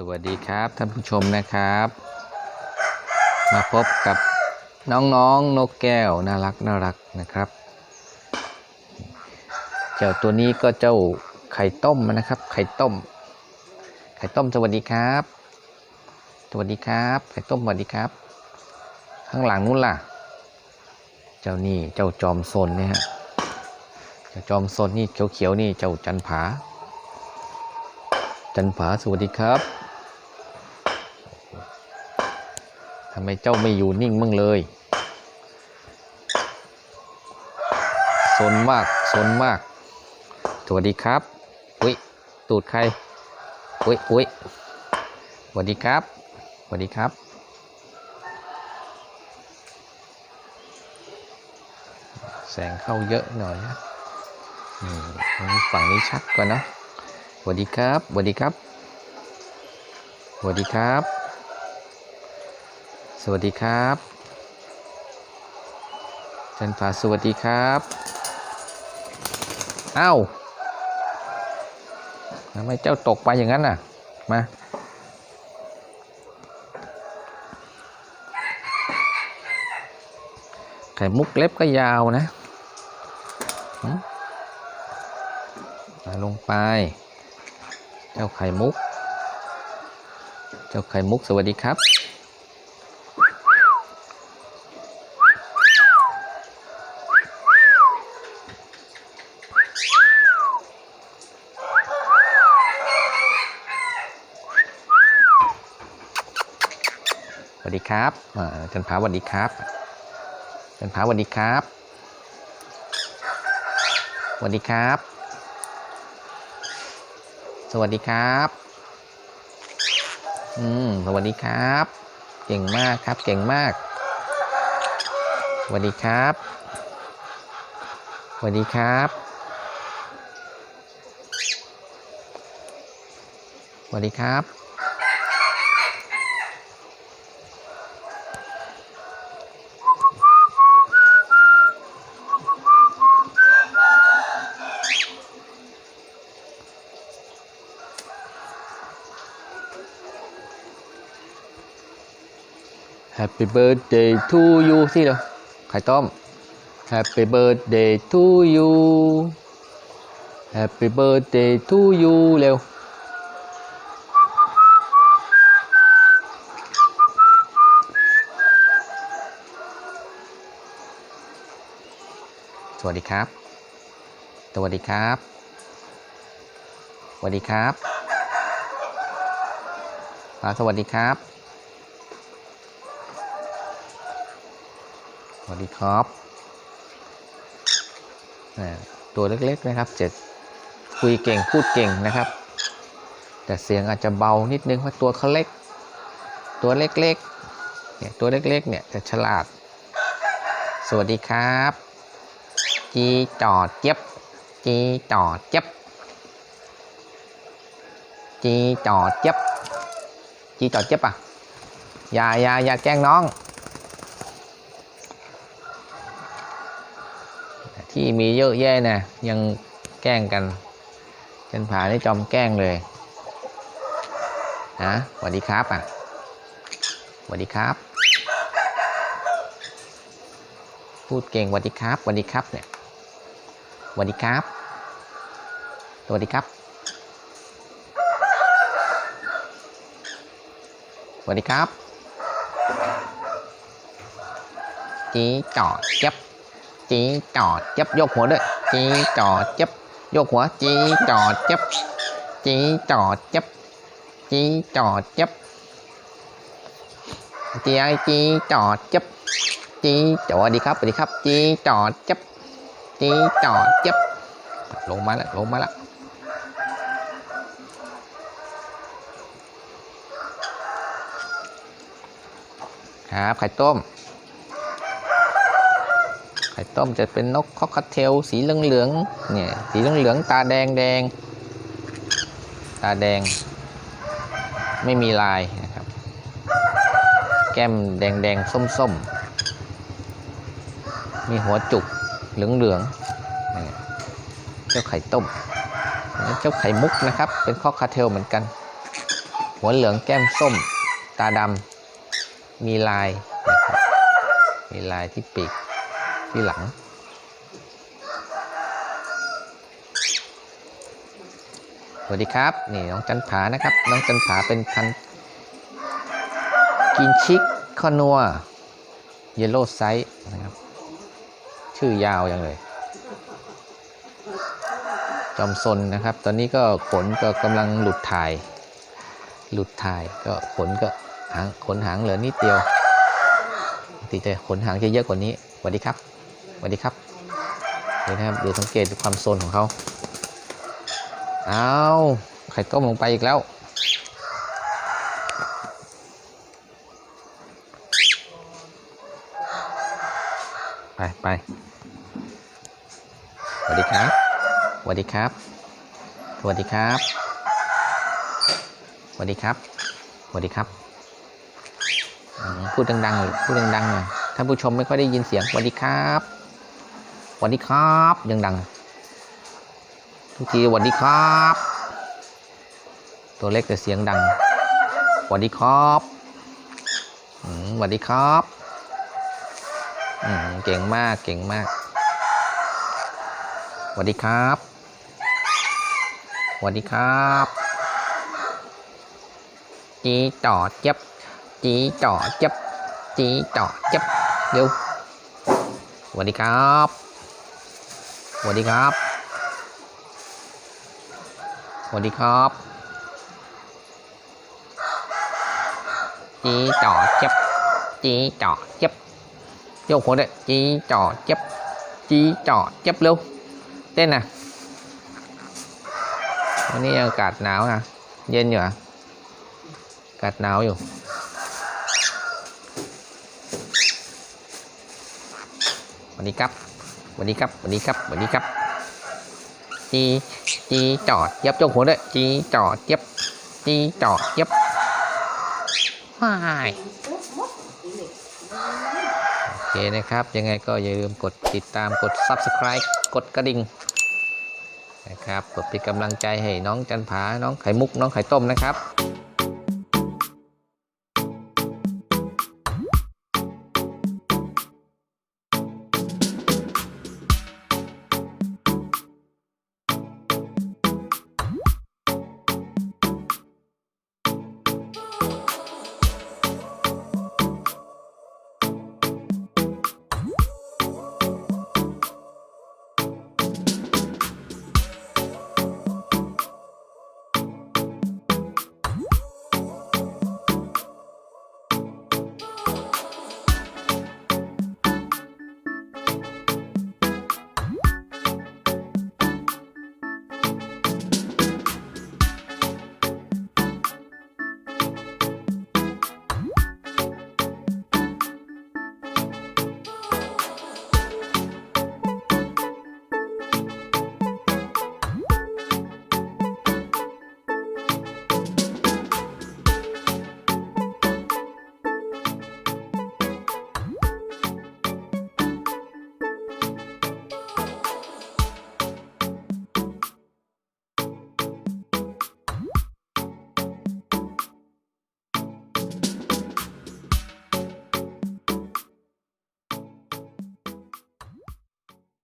สวัสดีครับท่านผู้ชมนะครับ มาพบกับน้องๆนกแก้วน่ารักน่ารักนะครับ เจ้าตัวนี้ก็เจ้าไข่ต้มนะครับ ไข่ต้ม ไข่ต้มสวัสดีครับ สวัสดีครับ ไข่ต้มสวัสดีครับ ข้างหลังนู้นล่ะ เจ้านี่เจ้าจอมซนเนี่ยฮะเจ้าจอมซนนี่เขียวๆนี่เจ้าจันผาจันผาสวัสดีครับ ทำไมเจ้าไม่อยู่นิ่งมั่งเลยสนมากสนมาก สวัสดีครับ อุ้ย ตูดใคร อุ้ยอุ้ยสวัสดีครับ สวัสดีครับ แสงเข้าเยอะหน่อยนะอืมฝั่งนี้ชัดกว่านะสวัสดีครับสวัสดีครับสวัสดีครับ สวัสดีครับจันผาสวัสดีครับอ้าวทำไมเจ้าตกไปอย่างนั้นน่ะ มาไข่มุกเล็บก็ยาวนะมาลงไป เจ้าไข่มุก เจ้าไข่มุกสวัสดีครับ วัสดีครับอ่าจันผาสวัสดีครับจันผาสวัสดีครับสวัสดีครับ สวัสดีครับ อืม สวัสดีครับ เก่งมากครับ เก่งมาก สวัสดีครับ สวัสดีครับ สวัสดีครับ Happy birthday to you สิเดี๋ยวไข่ต้ม Happy birthday to you Happy birthday to you เร็วสวัสดีครับ สวัสดีครับ สวัสดีครับ สวัสดีครับ สวัสดีครับอ่าตัวเล็กๆนะครับเจะคุยเก่งพูดเก่งนะครับ แต่เสียงอาจจะเบานิดนึงเพราะตัวเขาเล็ก ตัวเล็กๆเนี่ยตัวเล็กๆเนี่ยจะฉลาด สวัสดีครับ จีจอดเจ็บจีจอดเจ็บจีจอดเจ็บจีจอดเจ็บอะอย่าอย่าอย่าแกล้งน้อง ที่มีเยอะแยะนะยังแกล้งกันเช่นผานี่จอมแกล้งเลยนะสวัสดีครับอะสวัสดีครับ พูดเก่งสวัสดีครับสวัสดีครับเนี่ยสวัสดีครับสวัสดีครับสวัสดีครับจีจอดเจ็บ จีจอดจับยกหัวด้วยจีจอดจับยกหัวจีจอดจับจีจอดจับจีจอดจับจีไอจีจอดจับจีสวัสดีครับสวัสดีครับจีจอดจับจีจอดจับลงมาแล้วลงมาแล้วครับไข่ต้ม ไข่ต้มจะเป็นนกคอกคาเทลสีเหลืองๆเนี่ยสีเหลืองๆตาแดงแดงตาแดง ไม่มีลายนะครับ แก้มแดงแดงๆส้มๆมีหัวจุกเหลืองๆนี่เจ้าไข่ต้มเจ้าไข่มุกนะครับ เป็นคอคาเทลเหมือนกัน หัวเหลืองแก้มส้ม ตาดำมีลายนะครับมีลายที่ปีก ที่หลัง สวัสดีครับ นี่น้องจันผานะครับ น้องจันผาเป็นพันกินชิกคอนัว เยลโล่ไซส์นะครับ ชื่อยาวอย่างเลยจอมซนนะครับ ตอนนี้ก็ขนก็กำลังหลุดถ่าย หลุดถ่ายก็ขนก็หางขนหางเหลือนิดเดียวปกติจะขนหางจะเยอะกว่านี้สวัสดีครับ สวัสดีครับเดี๋ยวนะครับดูสังเกตความโซนของเขาเอาไข่ต้มลงไปอีกแล้วไปไปสวัสดีครับสวัสดีครับสวัสดีครับสวัสดีครับสวัสดีครับ พูดดังๆหน่อยพูดดังๆหน่อยท่านผู้ชมไม่ค่อยได้ยินเสียงสวัสดีครับ วัสดีครับยังดังทุกทีสวัสดีครับ ตัวเล็กแต่เสียงดังสวัสดีครับสวัสดีครับเก่งมากเก่งมากสวัสดีครับสวัสดีครับจีจ่อเจ็บจีจ่อเจ็บจีจ่อเจ็บเร็วสวัสดีครับ สวัสดีครับ สวัสดีครับจีจ่อเจ็บจีจ่อเจ็บโยกหัวด้วยจีจ่อเจ็บจีจ่อเจ็บเร็วเต้นนะวันนี้อากาศหนาวนะเย็นอยู่อะอากาศหนาวอยู่สวัสดีครับ วัสดีครับสวัสดีครับสวัสดีครับ จีจีจ่อเจ็บโยกหัวด้วยจีจ่อเจ็บจีจ่อเจ็บว้ายโอเคนะครับ ยังไงก็อย่าลืมกดติดตามกด Subscribe กดกระดิ่งนะครับกดเป็นกำลังใจให้น้องจันผา น้องไข่มุก น้องไข่ต้มนะครับ